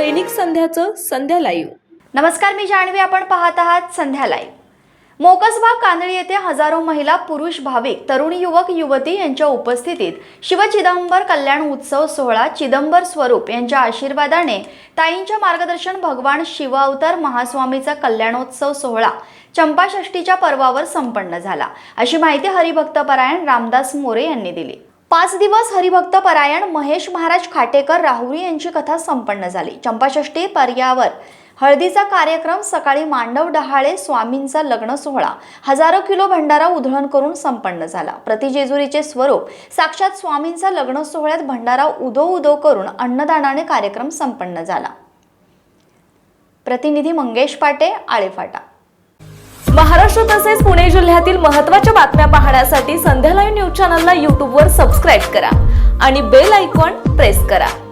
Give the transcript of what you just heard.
दैनिक संध्याचं संध्या live नमस्कार मी जाणवी आपण पाहत आहात संध्या लाईव्ह मोकसबाग कांदळी येथे हजारो महिला पुरुष भाविक तरुण युवक युवती यांच्या उपस्थितीत शिव चिदंबर कल्याण उत्सव सोहळा चिदंबर स्वरूप यांच्या आशीर्वादाने ताईंच्या मार्गदर्शन भगवान शिव अवतार महास्वामीचा कल्याणोत्सव सोहळा चंपाषष्टीच्या पर्वावर संपन्न झाला. अशी माहिती हरिभक्तपरायण रामदास मोरे यांनी दिली. पाच दिवस हरिभक्त परायण महेश महाराज खाटेकर राहुरी यांची कथा संपन्न झाली. चंपाषष्ठी पर्यावर हळदीचा कार्यक्रम सकाळी मांडव डहाळे स्वामींचा लग्न सोहळा. हजारो किलो भंडारा उधळण करून संपन्न झाला. प्रतिजेजुरीचे स्वरूप साक्षात स्वामींचा लग्न सोहळ्यात भंडारा उदो उदो करून अन्नदानाने कार्यक्रम संपन्न झाला. प्रतिनिधी मंगेश पाटे आळेफाटा महाराष्ट्र तसेच पुणे जिल्ह्यातील महत्त्वाच्या बातम्या पाहण्यासाठी संध्या लाईव्ह न्यूज चॅनलला यूट्यूबवर सबस्क्राईब करा आणि बेल आयकॉन प्रेस करा.